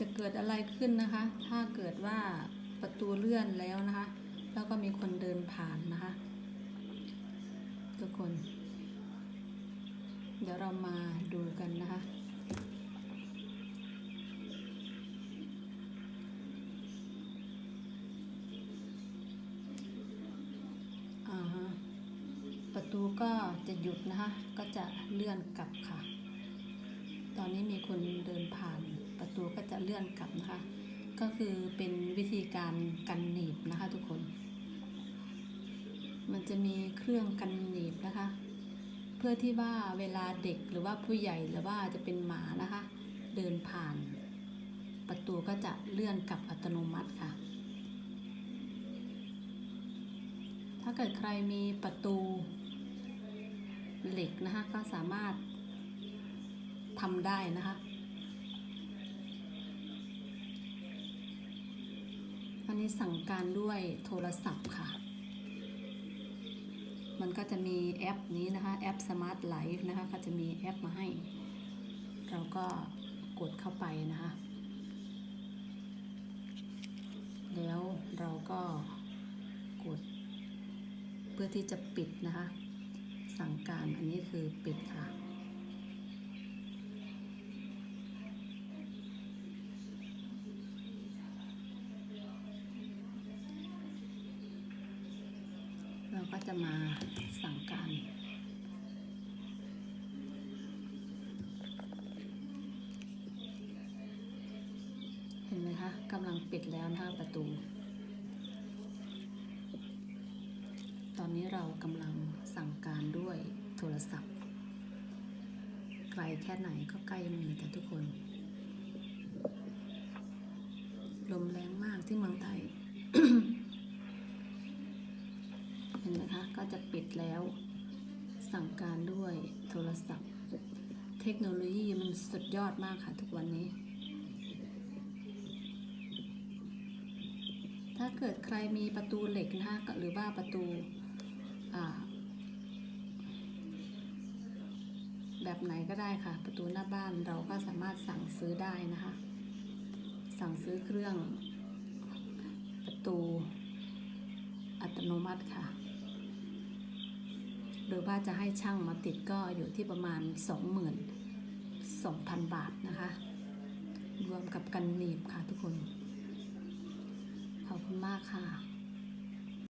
จะเกิดอะไรขึ้นนะคะ ถ้าเกิดว่าประตูเลื่อนแล้วนะคะ แล้วก็มีคนเดินผ่านนะคะ ทุกคน เดี๋ยวเรามาดูกันนะคะอ่าฮะประตูก็จะหยุดนะคะ ก็จะเลื่อนกลับค่ะ ตอนนี้มีคนเดินผ่าน ประตูก็จะเลื่อนกลับนะคะ ก็คือเป็นวิธีการกันหนีบนะคะทุกคน มันจะมีเครื่องกันหนีบนะคะ เพื่อที่ว่าเวลาเด็กหรือว่าผู้ใหญ่หรือว่าจะเป็นหมานะคะ เดินผ่าน ประตูก็จะเลื่อนกลับอัตโนมัติค่ะถ้าเกิดใครมีประตูเหล็กนะคะก็สามารถทำได้นะคะ นี้สั่งการด้วยโทรศัพท์ค่ะ มันก็จะมีแอปนี้นะคะแอป Smart Life นะคะก็จะมีแอปมาให้ เราก็กดเข้าไปนะคะ แล้วเราก็กด เพื่อที่จะปิดนะคะ สั่งการอันนี้คือปิดค่ะ ก็จะมาสั่งการ เห็นไหมคะกำลังปิดแล้วนะคะประตู ตอนนี้เรากำลังสั่งการด้วยโทรศัพท์ ไกลแค่ไหนก็ใกล้มือแต่ทุกคน ลมแรงมากที่เมืองไทย เห็ นไหมคะก็จะปิดแล้ว สั่งการด้วยโทรศัพท์ เทคโนโลยีมันสุดยอดมากค่ะทุกวันนี้ ถ้าเกิดใครมีประตูเหล็กนะคะหรือว่าประตูแบบไหนก็ได้ค่ะ ประตูหน้าบ้านเราก็สามารถสั่งซื้อได้นะคะ สั่งซื้อเครื่องประตูอัตโนมัติค่ะ หรือว่าจะให้ช่างมาติดก็อยู่ที่ประมาณ 22,000 บาทนะคะ รวมกับกันหนีบค่ะทุกคน ขอบคุณมากค่ะ